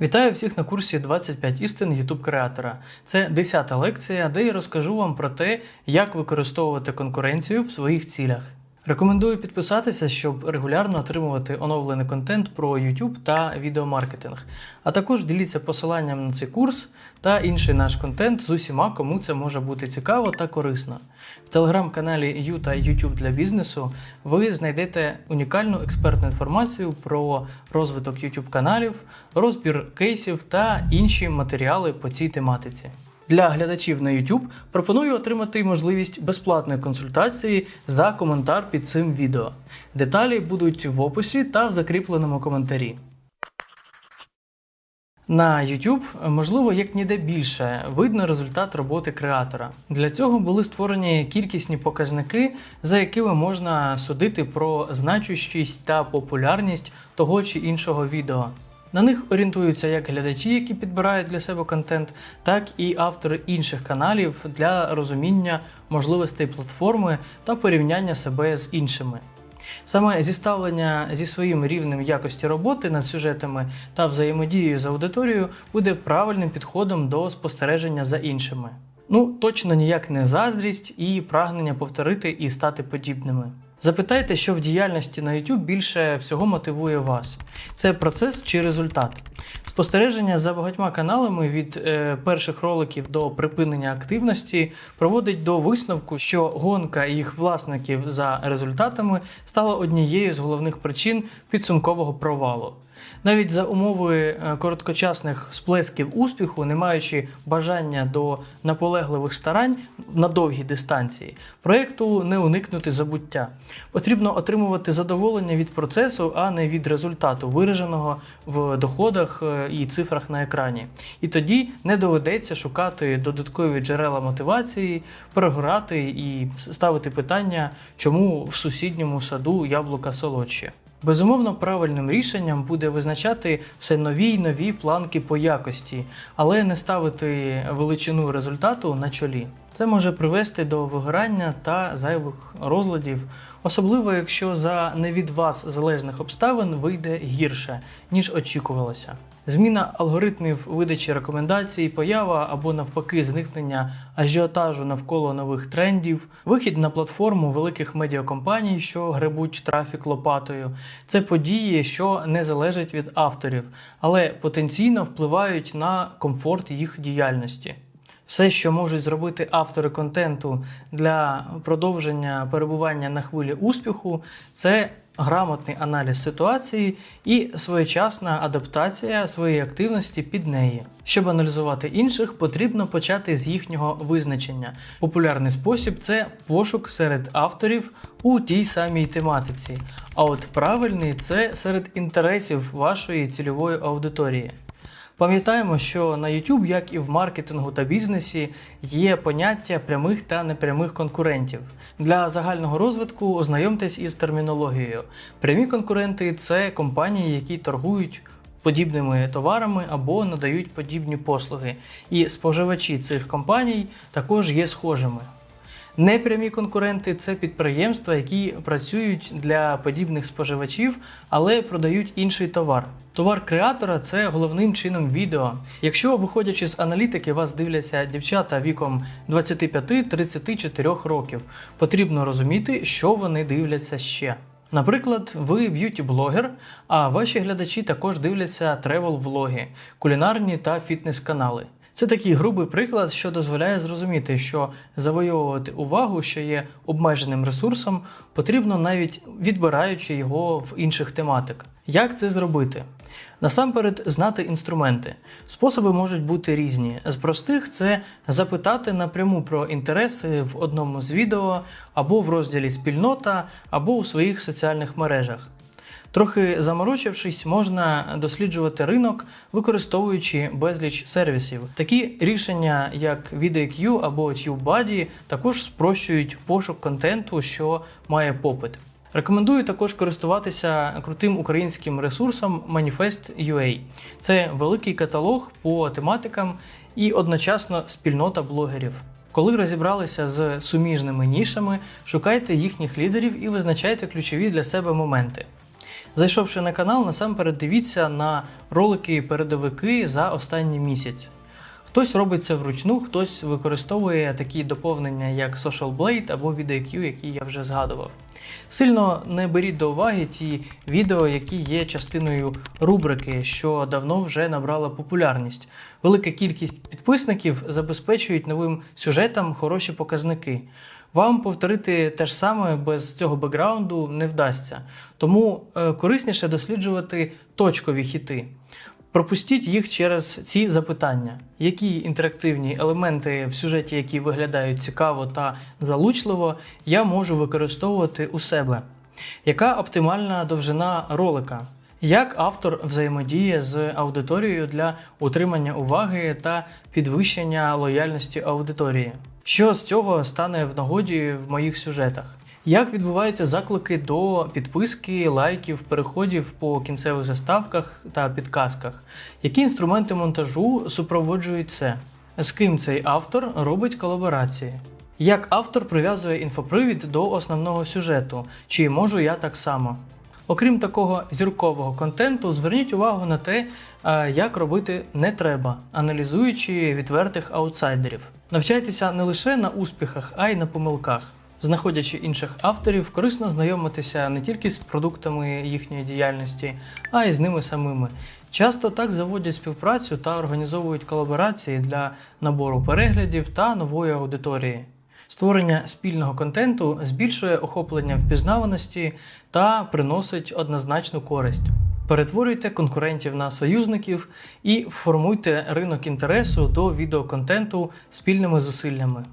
Вітаю всіх на курсі 25 істин YouTube креатора. Це 10-та лекція, де я розкажу вам про те, як використовувати конкуренцію в своїх цілях. Рекомендую підписатися, щоб регулярно отримувати оновлений контент про YouTube та відеомаркетинг. А також діліться посиланням на цей курс та інший наш контент з усіма, кому це може бути цікаво та корисно. В телеграм-каналі Ю та YouTube для бізнесу ви знайдете унікальну експертну інформацію про розвиток YouTube каналів, розбір кейсів та інші матеріали по цій тематиці. Для глядачів на YouTube пропоную отримати можливість безплатної консультації за коментар під цим відео. Деталі будуть в описі та в закріпленому коментарі. На YouTube, можливо, як ніде більше видно результат роботи креатора. Для цього були створені кількісні показники, за якими можна судити про значущість та популярність того чи іншого відео. На них орієнтуються як глядачі, які підбирають для себе контент, так і автори інших каналів для розуміння можливостей платформи та порівняння себе з іншими. Саме зіставлення зі своїм рівнем якості роботи над сюжетами та взаємодією з аудиторією буде правильним підходом до спостереження за іншими. Ну, точно ніяк не заздрість і прагнення повторити і стати подібними. Запитайте, що в діяльності на YouTube більше всього мотивує вас: це процес чи результат? Спостереження за багатьма каналами від е, перших роликів до припинення активності проводить до висновку, що гонка їх власників за результатами стала однією з головних причин підсумкового провалу. Навіть за умови е, короткочасних сплесків успіху, не маючи бажання до наполегливих старань на довгій дистанції, проєкту не уникнути забуття. Потрібно отримувати задоволення від процесу, а не від результату, вираженого в доходах е, і цифрах на екрані. І тоді не доведеться шукати додаткові джерела мотивації, перегорати і ставити питання, чому в сусідньому саду яблука солодші. Безумовно, правильним рішенням буде визначати все нові й нові планки по якості, але не ставити величину результату на чолі. Це може привести до вигорання та зайвих розладів, особливо якщо за не від вас залежних обставин вийде гірше, ніж очікувалося. Зміна алгоритмів видачі рекомендацій, поява або навпаки зникнення ажіотажу навколо нових трендів, вихід на платформу великих медіакомпаній, що гребуть трафік лопатою. Це події, що не залежать від авторів, але потенційно впливають на комфорт їх діяльності. Все, що можуть зробити автори контенту для продовження перебування на хвилі успіху, це грамотний аналіз ситуації і своєчасна адаптація своєї активності під неї. Щоб аналізувати інших, потрібно почати з їхнього визначення. Популярний спосіб це пошук серед авторів у тій самій тематиці. А от правильний це серед інтересів вашої цільової аудиторії. Пам'ятаємо, що на YouTube, як і в маркетингу та бізнесі, є поняття прямих та непрямих конкурентів. Для загального розвитку ознайомтесь із термінологією. Прямі конкуренти це компанії, які торгують подібними товарами або надають подібні послуги. І споживачі цих компаній також є схожими. Непрямі конкуренти це підприємства, які працюють для подібних споживачів, але продають інший товар. Товар креатора це головним чином відео. Якщо, виходячи з аналітики, вас дивляться дівчата віком 25-34 років, потрібно розуміти, що вони дивляться ще. Наприклад, ви б'юті-блогер, а ваші глядачі також дивляться тревел-влоги, кулінарні та фітнес-канали. Це такий грубий приклад, що дозволяє зрозуміти, що завойовувати увагу, що є обмеженим ресурсом, потрібно навіть відбираючи його в інших тематик. Як це зробити? Насамперед, знати інструменти. Способи можуть бути різні. З простих це запитати напряму про інтереси в одному з відео, або в розділі Спільнота, або у своїх соціальних мережах. Трохи заморочившись, можна досліджувати ринок, використовуючи безліч сервісів. Такі рішення, як VidIQ або TubeBuddy, також спрощують пошук контенту, що має попит. Рекомендую також користуватися крутим українським ресурсом Manifest.ua. Це великий каталог по тематикам і одночасно спільнота блогерів. Коли розібралися з суміжними нішами, шукайте їхніх лідерів і визначайте ключові для себе моменти. Зайшовши на канал, насамперед дивіться на ролики-передовики за останній місяць. Хтось робить це вручну, хтось використовує такі доповнення, як Social Blade або VidIQ, які я вже згадував. Сильно не беріть до уваги ті відео, які є частиною рубрики, що давно вже набрала популярність. Велика кількість підписників забезпечують новим сюжетам хороші показники. Вам повторити те ж саме без цього бекграунду не вдасться. Тому е, корисніше досліджувати точкові хіти. Пропустіть їх через ці запитання, які інтерактивні елементи в сюжеті, які виглядають цікаво та залучливо, я можу використовувати у себе. Яка оптимальна довжина ролика? Як автор взаємодіє з аудиторією для утримання уваги та підвищення лояльності аудиторії? Що з цього стане в нагоді в моїх сюжетах? Як відбуваються заклики до підписки, лайків, переходів по кінцевих заставках та підказках? Які інструменти монтажу супроводжують це? З ким цей автор робить колаборації? Як автор прив'язує інфопривід до основного сюжету? Чи можу я так само? Окрім такого зіркового контенту, зверніть увагу на те, як робити не треба, аналізуючи відвертих аутсайдерів. Навчайтеся не лише на успіхах, а й на помилках. Знаходячи інших авторів, корисно знайомитися не тільки з продуктами їхньої діяльності, а й з ними самими. Часто так заводять співпрацю та організовують колаборації для набору переглядів та нової аудиторії. Створення спільного контенту збільшує охоплення впізнаваності та приносить однозначну користь. Перетворюйте конкурентів на союзників і формуйте ринок інтересу до відеоконтенту спільними зусиллями.